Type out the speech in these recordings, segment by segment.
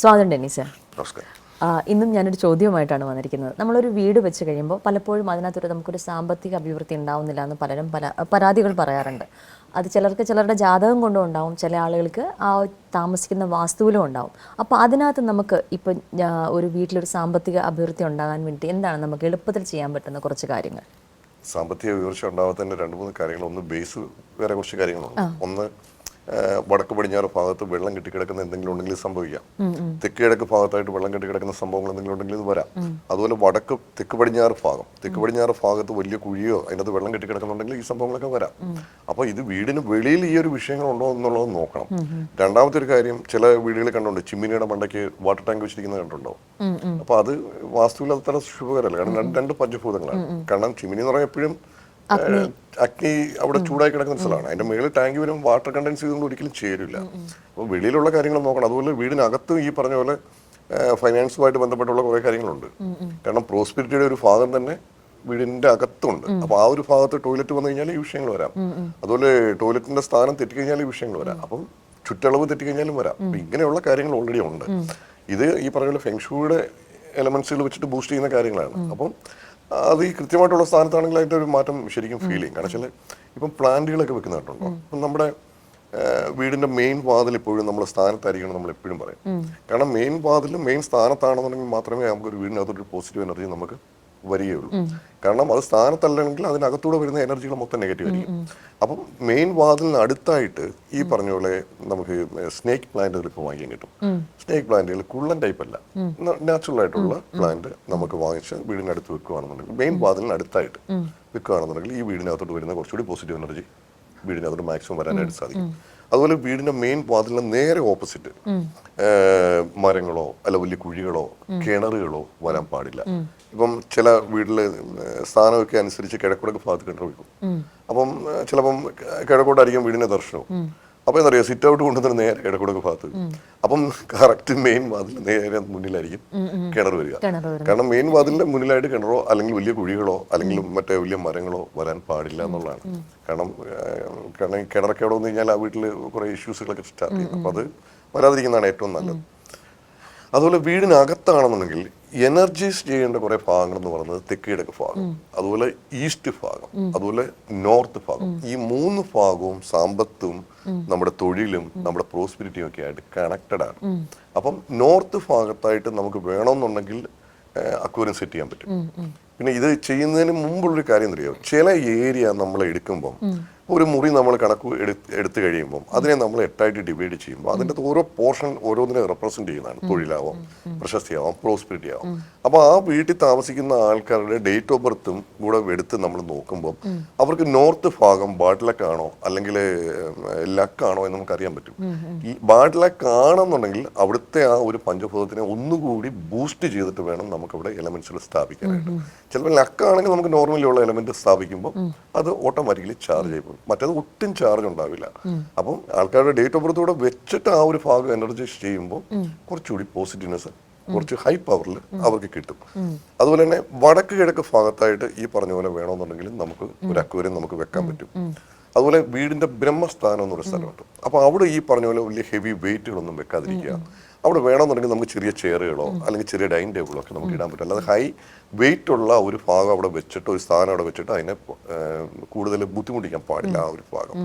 സ്വാഗതം ഡെന്നിസ്. നമസ്കാരം. ഇന്നും ഞാനൊരു ചോദ്യവുമായിട്ടാണ് വന്നിരിക്കുന്നത്. നമ്മളൊരു വീട് വെച്ച് കഴിയുമ്പോൾ പലപ്പോഴും അതിനകത്തൊരു നമുക്കൊരു സാമ്പത്തിക അഭിവൃദ്ധി ഉണ്ടാവുന്നില്ല എന്ന് പലരും പല പരാതികൾ പറയാറുണ്ട്. അത് ചിലർക്ക് ചിലരുടെ ജാതകം കൊണ്ടും ഉണ്ടാവും ചില ആളുകൾക്ക് ആ താമസിക്കുന്ന വാസ്തുവിലും ഉണ്ടാവും. അപ്പോൾ അതിനകത്ത് നമുക്ക് ഇപ്പം ഒരു വീട്ടിലൊരു സാമ്പത്തിക അഭിവൃദ്ധി ഉണ്ടാകാൻ വേണ്ടി എന്താണ് നമുക്ക് എളുപ്പത്തിൽ ചെയ്യാൻ പറ്റുന്ന കുറച്ച് കാര്യങ്ങൾ? സാമ്പത്തിക ഉയർച്ച ഉണ്ടാവാത്തതിന്റെ രണ്ട് മൂന്ന് കാര്യങ്ങൾ. ഒന്ന് ബേസ് വേറെ കുറച്ച് കാര്യങ്ങളുണ്ട്. ഒന്ന് വടക്ക് പടിഞ്ഞാറ് ഭാഗത്ത് വെള്ളം കെട്ടിക്കിടക്കുന്ന എന്തെങ്കിലും ഉണ്ടെങ്കിൽ സംഭവിക്കാം. തെക്ക് കിഴക്ക് ഭാഗത്തായിട്ട് വെള്ളം കെട്ടിക്കിടക്കുന്ന സംഭവങ്ങൾ എന്തെങ്കിലും ഉണ്ടെങ്കിൽ ഇത് വരാം. അതുപോലെ വടക്ക് തെക്ക് പടിഞ്ഞാറ് ഭാഗം. തെക്ക് പടിഞ്ഞാറ് ഭാഗത്ത് വലിയ കുഴിയോ അതിനകത്ത് വെള്ളം കെട്ടിക്കിടക്കുന്നുണ്ടെങ്കിൽ ഈ സംഭവങ്ങളൊക്കെ വരാം. അപ്പോൾ ഇത് വീടിന് വെളിയിൽ ഈ ഒരു വിഷയങ്ങളുണ്ടോ എന്നുള്ളത് നോക്കണം. രണ്ടാമത്തെ ഒരു കാര്യം ചില വീടുകളിൽ കണ്ടുണ്ട് ചിമ്മിനിയുടെ മണ്ടയ്ക്ക് വാട്ടർ ടാങ്ക് വെച്ചിരിക്കുന്നത് കണ്ടുണ്ടോ? അപ്പൊ അത് വാസ്തുവിൽ അത്ര ശുഭകരമല്ല. കാരണം രണ്ട് രണ്ട് പഞ്ചഭൂതങ്ങളാണ്. കാരണം ചിമ്മിനി എന്ന് പറഞ്ഞാൽ എപ്പോഴും അഗ്നി. അവിടെ ചൂടായി കിടക്കുന്ന സ്ഥലമാണ്. അതിന്റെ മേളിൽ ടാങ്ക് വരും വാട്ടർ കണ്ടൻസ് ചെയ്തുകൊണ്ട് ഒരിക്കലും ചേരില്ല. അപ്പോൾ വെളിയിലുള്ള കാര്യങ്ങൾ നോക്കണം. അതുപോലെ വീടിനകത്തും ഈ പറഞ്ഞ പോലെ ഫൈനാൻസുമായിട്ട് ബന്ധപ്പെട്ടുള്ള കുറേ കാര്യങ്ങളുണ്ട്. കാരണം പ്രോസ്പെരിറ്റിയുടെ ഒരു ഭാഗം തന്നെ വീടിന്റെ അകത്തുണ്ട്. അപ്പൊ ആ ഒരു ഭാഗത്ത് ടോയ്ലറ്റ് വന്നു കഴിഞ്ഞാൽ ഈ വിഷയങ്ങൾ വരാം. അതുപോലെ ടോയ്ലറ്റിന്റെ സ്ഥാനം തെറ്റിക്കഴിഞ്ഞാൽ ഈ വിഷയങ്ങൾ വരാം. അപ്പം ചുറ്റളവ് തെറ്റിക്കഴിഞ്ഞാലും വരാം. അപ്പൊ ഇങ്ങനെയുള്ള കാര്യങ്ങൾ ഓൾറെഡി ഉണ്ട്. ഇത് ഈ പറഞ്ഞ പോലെ ഫെങ്ഷൂയുടെ എലമെന്റ്സുകൾ വെച്ചിട്ട് ബൂസ്റ്റ് ചെയ്യുന്ന കാര്യങ്ങളാണ്. അപ്പം അത് ഈ കൃത്യമായിട്ടുള്ള സ്ഥാനത്താണെങ്കിൽ അതിന്റെ ഒരു മാറ്റം ശരിക്കും ഫീൽ ചെയ്യും കാരണം വെച്ചാൽ ഇപ്പം പ്ലാന്റുകളൊക്കെ വെക്കുന്നതായിട്ടുണ്ടോ അപ്പം നമ്മുടെ വീടിന്റെ വീടിന്റെ മെയിൻ വാതിൽ ഇപ്പോഴും നമ്മൾ സ്ഥാനത്തായിരിക്കണം നമ്മൾ എപ്പോഴും പറയും. കാരണം മെയിൻ വാതിൽ മെയിൻ സ്ഥാനത്താണെന്നുണ്ടെങ്കിൽ മാത്രമേ നമുക്ക് ഒരു വീടിനകത്തൊരു പോസിറ്റീവ് എനർജി നമുക്ക് വരികയുള്ളൂ. കാരണം അത് സ്ഥാനത്തല്ലെങ്കിൽ അതിനകത്തൂടെ വരുന്ന എനർജികൾ മൊത്തം നെഗറ്റീവ് ആയിരിക്കും. അപ്പം മെയിൻ വാതിലിന് അടുത്തായിട്ട് ഈ പറഞ്ഞ പോലെ നമുക്ക് സ്നേക്ക് പ്ലാന്റുകൾ ഇപ്പോൾ വാങ്ങിക്കാൻ കിട്ടും. സ്നേക്ക് പ്ലാന്റുകൾ കുള്ളൻ ടൈപ്പ് അല്ല. നാച്ചുറൽ ആയിട്ടുള്ള പ്ലാന്റ് നമുക്ക് വാങ്ങിച്ച് വീടിനടുത്ത് വെക്കുകയാണെന്നുണ്ടെങ്കിൽ മെയിൻ വാതിലിന് അടുത്തായിട്ട് വെക്കുകയാണെന്നുണ്ടെങ്കിൽ ഈ വീടിനകത്തോട്ട് വരുന്ന കുറച്ചുകൂടി പോസിറ്റീവ് എനർജി വീടിനകത്തോട്ട് മാക്സിമം വരാനായിട്ട് സാധിക്കും. അതുപോലെ വീടിന്റെ മെയിൻ വാതിലിന് നേരെ ഓപ്പോസിറ്റ് മരങ്ങളോ അല്ല വലിയ കുഴികളോ കിണറുകളോ വരാൻ പാടില്ല. ഇപ്പം ചില വീട്ടിൽ സ്ഥാനമൊക്കെ അനുസരിച്ച് കിഴക്കോടൊക്കെ ഭാഗത്ത് കിണർ വെക്കും അപ്പം ചിലപ്പം കിഴക്കോട്ടായിരിക്കും വീടിന്റെ ദർശനവും. അപ്പൊ എന്താ പറയുക സിറ്റ് ഔട്ട് കൊണ്ടുവന്നിട്ട് നേരെ ഇടക്കുടക്ക് ഭാഗത്ത് അപ്പം കറക്റ്റ് മെയിൻ വാതിൽ നേരെ മുന്നിലായിരിക്കും കിണർ വരിക. കാരണം മെയിൻ വാതിലിന്റെ മുന്നിലായിട്ട് കിണറോ അല്ലെങ്കിൽ വലിയ കുഴികളോ അല്ലെങ്കിൽ മറ്റേ വലിയ മരങ്ങളോ വരാൻ പാടില്ല എന്നുള്ളതാണ്. കാരണം കിണറൊക്കെ അവിടെ വന്നു കഴിഞ്ഞാൽ ആ വീട്ടിൽ കുറെ ഇഷ്യൂസുകളൊക്കെ സ്റ്റാർട്ട് ചെയ്യും. അപ്പൊ അത് വരാതിരിക്കുന്നതാണ് ഏറ്റവും നല്ലത്. അതുപോലെ വീടിനകത്താണെന്നുണ്ടെങ്കിൽ എനർജീസ് ചെയ്യേണ്ട കുറെ ഭാഗങ്ങൾ എന്ന് പറയുന്നത് തെക്കിടക്ക് കിഴക്ക് ഭാഗം അതുപോലെ ഈസ്റ്റ് ഭാഗം അതുപോലെ നോർത്ത് ഭാഗം. ഈ മൂന്ന് ഭാഗവും സാമ്പത്തും നമ്മുടെ തൊഴിലും നമ്മുടെ പ്രോസ്പിരിറ്റിയും ഒക്കെ ആയിട്ട് കണക്റ്റഡ് ആണ്. അപ്പം നോർത്ത് ഭാഗത്തായിട്ട് നമുക്ക് വേണമെന്നുണ്ടെങ്കിൽ അക്വരം സെറ്റ് ചെയ്യാൻ പറ്റും. പിന്നെ ഇത് ചെയ്യുന്നതിന് മുമ്പുള്ളൊരു കാര്യം അറിയോ? ചില ഏരിയ നമ്മൾ എടുക്കുമ്പം ഒരു മുറി നമ്മൾ കണക്ക് എടുത്ത് എടുത്തു കഴിയുമ്പോൾ അതിനെ നമ്മൾ എട്ടായിട്ട് ഡിവൈഡ് ചെയ്യുമ്പോൾ അതിന്റെ ഓരോ പോർഷൻ ഓരോന്നിനെ റെപ്രസെന്റ് ചെയ്യുന്നതാണ്. തൊഴിലാവാം പ്രശസ്തിയാവാം പ്രോസ്പെരിറ്റി ആവാം അപ്പോൾ ആ വീട്ടിൽ താമസിക്കുന്ന ആൾക്കാരുടെ ഡേറ്റ് ഓഫ് ബർത്തും കൂടെ എടുത്ത് നമ്മൾ നോക്കുമ്പോൾ അവർക്ക് നോർത്ത് ഭാഗം ബാഡ്ലക്കാണോ ആണോ അല്ലെങ്കിൽ ലക്കാണോ എന്ന് നമുക്കറിയാൻ പറ്റും. ഈ ബാഡ് ആണെന്നുണ്ടെങ്കിൽ അവിടുത്തെ ആ ഒരു പഞ്ചഭൂതത്തിനെ ഒന്നുകൂടി ബൂസ്റ്റ് ചെയ്തിട്ട് വേണം നമുക്ക് ഇവിടെ എലമെന്റ്സുകൾ സ്ഥാപിക്കാനായിട്ട്. ചിലപ്പോൾ ലക്കാണെങ്കിൽ നമുക്ക് നോർമലി ഉള്ള എലമെന്റ് സ്ഥാപിക്കുമ്പോൾ അത് ഓട്ടോമാറ്റിക്കലി ചാർജ് ചെയ്യും മറ്റേത് ഒട്ടും ചാർജ് ഉണ്ടാവില്ല. അപ്പം ആൾക്കാരുടെ ഡേറ്റ് ഓഫ് ബർത്ത് കൂടെ വെച്ചിട്ട് ആ ഒരു ഭാഗം എനർജൈസ് ചെയ്യുമ്പോൾ കുറച്ചുകൂടി പോസിറ്റീവ്നെസ് കുറച്ച് ഹൈ പവറിൽ അവർക്ക് കിട്ടും. അതുപോലെ തന്നെ വടക്ക് കിഴക്ക് ഭാഗത്തായിട്ട് ഈ പറഞ്ഞ പോലെ വേണമെന്നുണ്ടെങ്കിൽ നമുക്ക് ഒരു അക്വേറിയം നമുക്ക് വെക്കാൻ പറ്റും. അതുപോലെ വീടിന്റെ ബ്രഹ്മസ്ഥാനം എന്നൊരു സ്ഥലമുണ്ട്. അപ്പൊ അവിടെ ഈ പറഞ്ഞ പോലെ വലിയ ഹെവി വെയിറ്റുകളൊന്നും വെക്കാതിരിക്കുക. അവിടെ വേണമെന്നുണ്ടെങ്കിൽ നമുക്ക് ചെറിയ ചെയറുകളോ അല്ലെങ്കിൽ ചെറിയ ഡൈനിങ് ടേബിളോ ഒക്കെ നമുക്ക് ഇടാൻ പറ്റും. അല്ലാതെ ഹൈ വെയിറ്റ് ഉള്ള ഒരു ഭാഗം അവിടെ വെച്ചിട്ട് ഒരു സ്ഥാനം അവിടെ വെച്ചിട്ട് അതിനെ കൂടുതൽ ബുദ്ധിമുട്ടിക്കാൻ പാടില്ല ആ ഒരു ഭാഗം.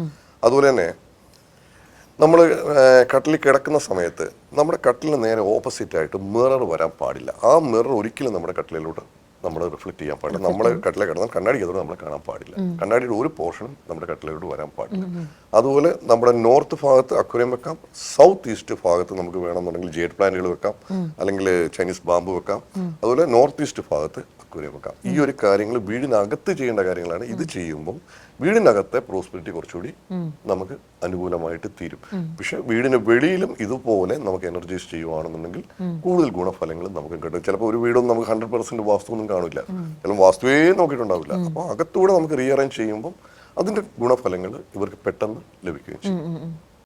അതുപോലെ തന്നെ നമ്മൾ കട്ടിൽ കിടക്കുന്ന സമയത്ത് നമ്മുടെ കട്ടിലിന് നേരെ ഓപ്പോസിറ്റ് ആയിട്ട് മിറർ വരാൻ പാടില്ല. ആ മിറർ ഒരിക്കലും നമ്മുടെ കട്ടിലിലോട്ട് നമ്മൾ റിഫ്ലക്ട് ചെയ്യാൻ പാടില്ല. നമ്മൾ കട്ടിലെ കിടന്നാൽ കണ്ണാടി കണ്ണാടിക്കതോടെ നമ്മൾ കാണാൻ പാടില്ല. കണ്ണാടിയുടെ ഒരു പോർഷനും നമ്മുടെ കട്ടിലോട്ട് വരാൻ പാടില്ല. അതുപോലെ നമ്മുടെ നോർത്ത് ഭാഗത്ത് അക്വറിയം വെക്കാം. സൗത്ത് ഈസ്റ്റ് ഭാഗത്ത് നമുക്ക് വേണമെന്നുണ്ടെങ്കിൽ ജേഡ് പ്ലാന്റുകൾ വെക്കാം. അല്ലെങ്കിൽ ചൈനീസ് ബാമ്പ് വെക്കാം. അതുപോലെ നോർത്ത് ഈസ്റ്റ് ഭാഗത്ത് അക്വറിയം വെക്കാം. ഈ ഒരു കാര്യങ്ങൾ വീടിനകത്ത് ചെയ്യേണ്ട കാര്യങ്ങളാണ്. ഇത് ചെയ്യുമ്പോൾ വീടിനകത്തെ പ്രോസ്പെരിറ്റി കുറച്ചുകൂടി നമുക്ക് അനുകൂലമായിട്ട് തീരും. പക്ഷെ വീടിന് വെളിയിലും ഇതുപോലെ നമുക്ക് എനർജൈസ് ചെയ്യുവാണെന്നുണ്ടെങ്കിൽ കൂടുതൽ ഗുണഫലങ്ങൾ നമുക്ക് കിട്ടും. ചിലപ്പോൾ ഒരു വീടൊന്നും നമുക്ക് ഹൺഡ്രഡ് പെർസെന്റ് വാസ്തു ഒന്നും കാണില്ല ചിലപ്പോൾ വാസ്തുവേ നോക്കിയിട്ടുണ്ടാവില്ല. അപ്പോൾ അകത്തൂടെ നമുക്ക് റീഅറേഞ്ച് ചെയ്യുമ്പോൾ അതിന്റെ ഗുണഫലങ്ങൾ ഇവർക്ക് പെട്ടെന്ന് ലഭിക്കുകയും ചെയ്യും.